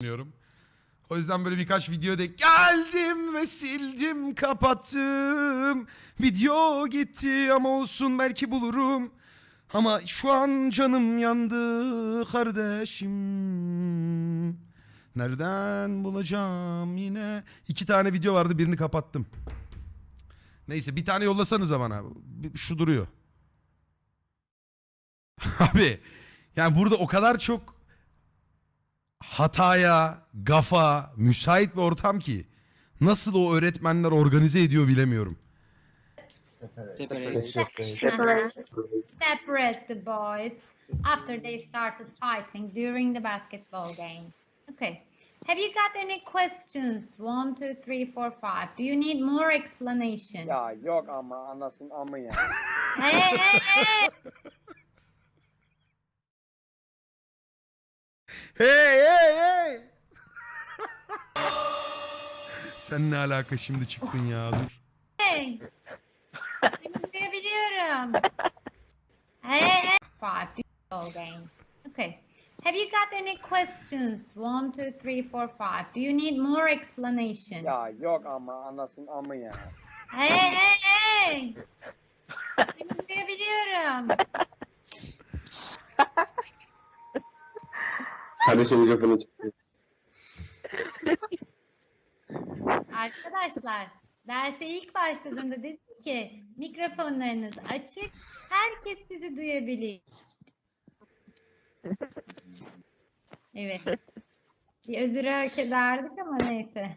düşünüyorum. O yüzden böyle birkaç video denk geldim ve sildim kapattım. Video gitti ama olsun belki bulurum. Ama şu an canım yandı kardeşim. Nereden bulacağım yine? İki tane video vardı birini kapattım. Neyse bir tane yollasanıza bana. Şu duruyor. Abi yani burada o kadar çok hataya, gafa, müsait bir ortam ki nasıl o öğretmenler organize ediyor bilemiyorum. Separate. Separate. Separate the boys after they started fighting during the basketball game. Okay. Have you got any questions? One, two, three, four, five. Do you need more explanation? Ya yok ama anasın amı ya. Hey, hey, hey! Hey hey hey! Sen ne alaka şimdi çıktın ya dur. hey! Seni duyabiliyorum. Hey, hey! Five. Basketball game. Okay. Have you got any questions? One, two, three, four, five. Do you need more explanation? Ya yok ama anasın amı ya. Hey hey hey! Seni duyabiliyorum. Kardeşim mikrofonu çıktı. Arkadaşlar derse ilk başladığımda dedim ki mikrofonlarınız açık, herkes sizi duyabilir. Evet. Bir özürü hak ederdik ama neyse.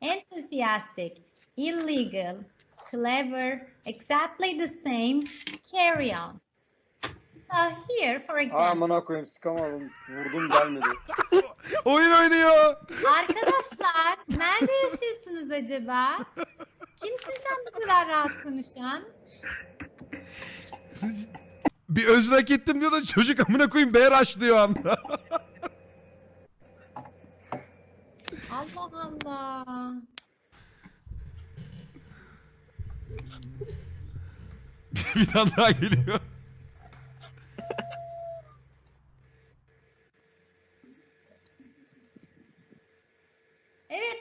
Enthusiastic, illegal, clever, exactly the same, carry on. So here for example. Amına koyayım sıkamadım. Vurdum gelmedi. Oyun oynuyor. Arkadaşlar nerede yaşıyorsunuz acaba? Kim sizden bu kadar rahat konuşan? Bir özrak ettim diyor da çocuk amına koyayım BRH diyor anda. Allah Allah. bir tane daha geliyor.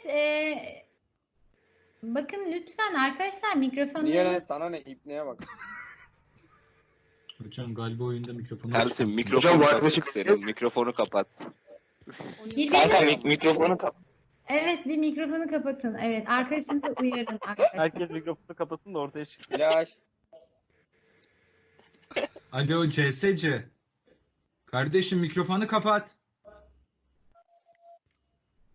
Evet, e, bakın lütfen arkadaşlar mikrofonları Niye lan sana ne ipneye bak. Hocam galiba oyunda mikrofonu Ersin Hocam mikrofonu arkadaşı- senin. Mikrofonu kapat. Kanka mik- mikrofonu kapat. Evet, bir mikrofonu kapatın. Evet, arkadaşınızı uyarın arkadaşlar. Herkes mikrofonu kapatsın da ortaya çıksın. Flash. Alo CSC. Kardeşim mikrofonu kapat.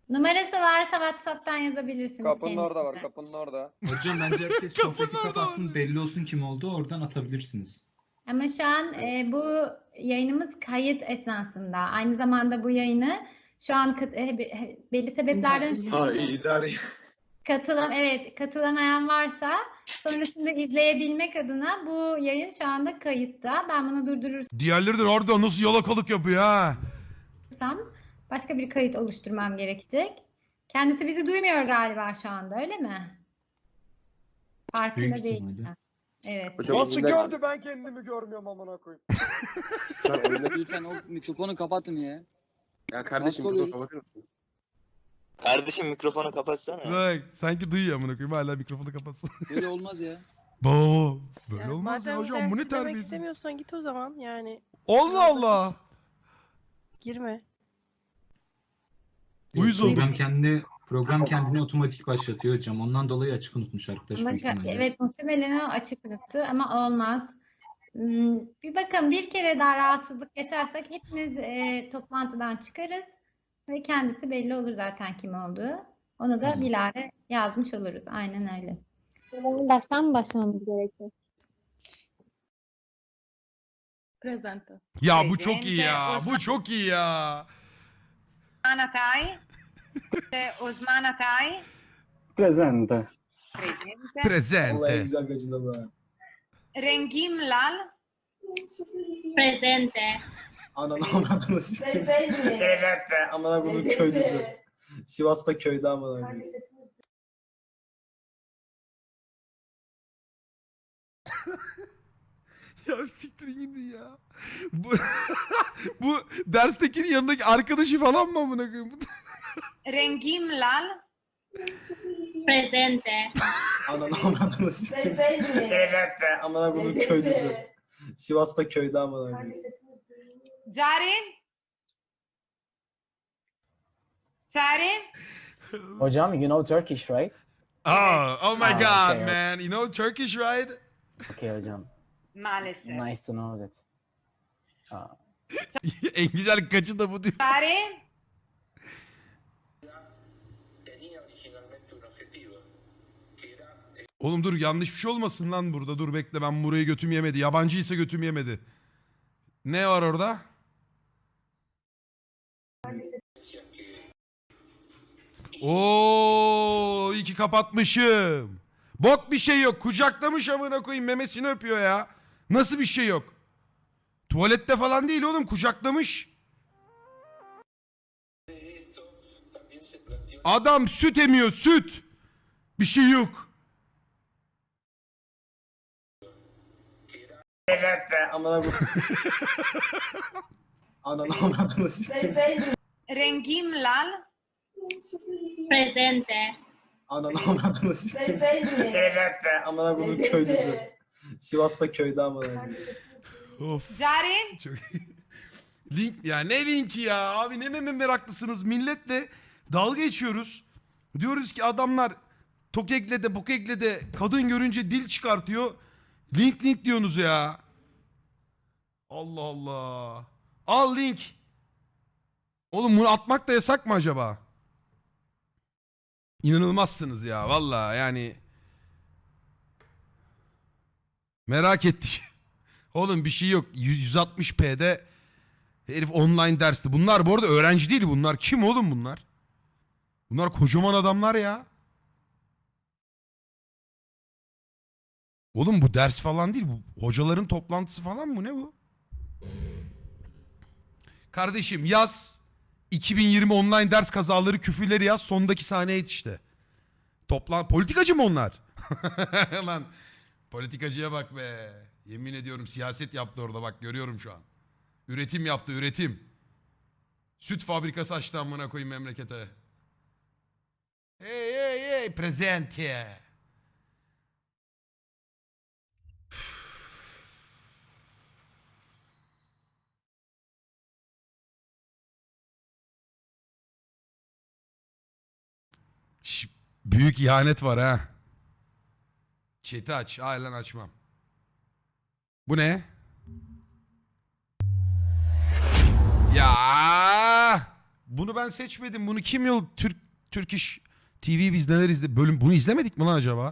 Numarası varsa WhatsApp'tan yazabilirsiniz. Kapının orada var kendisine. kapının orada. Hocam bence herkes sohbeti kapatsın belli olsun kim oldu oradan atabilirsiniz. Ama şu an e, bu yayınımız kayıt esnasında. Aynı zamanda bu yayını şu an kat- e, be- he- belli sebeplerden Ha idare. katılan evet katılamayan varsa sonrasında izleyebilmek adına bu yayın şu anda kayıtta. Ben bunu durdurursam Diğerleri de orada nasıl yalakalık yapıyor ha. Başka bir kayıt oluşturmam gerekecek. Kendisi bizi duymuyor galiba şu anda öyle mi? Farkında Büyük değil. ihtimalle. Evet. Hocam Nasıl oyunda- gördü ben kendimi görmüyorum amına koyayım. Sen oyunda- Lütfen o mikrofonu kapatın ya. Ya kardeşim Nasıl mikrofonu oluyoruz? kapatır mısın? Kardeşim mikrofonu kapatsana. Bak sanki duyuyor amına koyayım hala mikrofonu kapatsın. Böyle olmaz ya. Baba böyle Yani olmaz ya madem hocam bu ne demek terbiyesiz. istemiyorsan git o zaman yani Allah Allah. girme. Uyuz oldum. Program kendini program kendini otomatik başlatıyor hocam. Ondan dolayı açık unutmuş arkadaş evet muhtemelen açık unuttu ama olmaz. Hmm, Bir bakın bir kere daha rahatsızlık yaşarsak hepimiz e, toplantıdan çıkarız ve kendisi belli olur zaten kim olduğu. Onu da bilare yazmış oluruz. Aynen öyle. Baştan mı başlamamız gerekiyor? Presente. Ya bu çok iyi ya. Bu çok iyi ya. Osman Atay. Osman Atay. Presente. Presente. Presente. güzel gacıda be. Rengim Lal. Presente. Ananı avradını sikeyim. Evet be. Amına koyduğum köylüsü. Sivas'ta köyde amına koyayım. ya siktirin gidin ya. Bu, bu derstekinin yanındaki arkadaşı falan mı amına koyayım? Rengim lal. Presente. Ananı avradını sikeyim. Evet be amına koydum köylüsü. Sivas'ta köyde amına koyayım. Cari. Cari. Hocam, you know Turkish, right? Oh, oh my Ah, god, okay. man. You know Turkish, right? Okay hocam. Maalesef. Nice to know that. Uh, en güzel kaçı da bu diyor. Cari. Oğlum dur yanlış bir şey olmasın lan burada. Dur bekle ben burayı götüm yemedi. Yabancıysa götüm yemedi. Ne var orada? Oo, iyi ki kapatmışım. Bok bir şey yok. Kucaklamış amına koyayım memesini öpüyor ya. Nasıl bir şey yok? Tuvalette falan değil oğlum kucaklamış. Adam süt emiyor süt. Bir şey yok. Evet be amına koydum. Ananı avradını sikeyim. Rengim lal. Presente. Ananı avradını sikeyim. Evet be amına koydum köylüsü. Sivas'ta köyde amına. Of. Cari. Çok Link ya ne linki ya abi ne meme meraklısınız milletle dalga geçiyoruz. Diyoruz ki adamlar tokekle de bokekle de kadın görünce dil çıkartıyor. Link link diyorsunuz ya. Allah Allah. Al link. Oğlum bunu atmak da yasak mı acaba? İnanılmazsınız ya valla yani. Merak ettik. Oğlum bir şey yok. 160p'de herif online dersti. Bunlar bu arada öğrenci değil bunlar. Kim oğlum bunlar? Bunlar kocaman adamlar ya. Oğlum bu ders falan değil. Bu hocaların toplantısı falan mı? Ne bu? Kardeşim yaz. 2020 online ders kazaları küfürleri yaz. Sondaki sahneye et işte. Toplan politikacı mı onlar? Lan politikacıya bak be. Yemin ediyorum siyaset yaptı orada bak görüyorum şu an. Üretim yaptı üretim. Süt fabrikası açtı amına koyayım memlekete. Hey hey hey presente. Şş, büyük ihanet var ha. Chat'i aç. Lan açmam. Bu ne? Ya bunu ben seçmedim. Bunu kim yol Türk Türk iş TV biz neler izle bölüm bunu izlemedik mi lan acaba?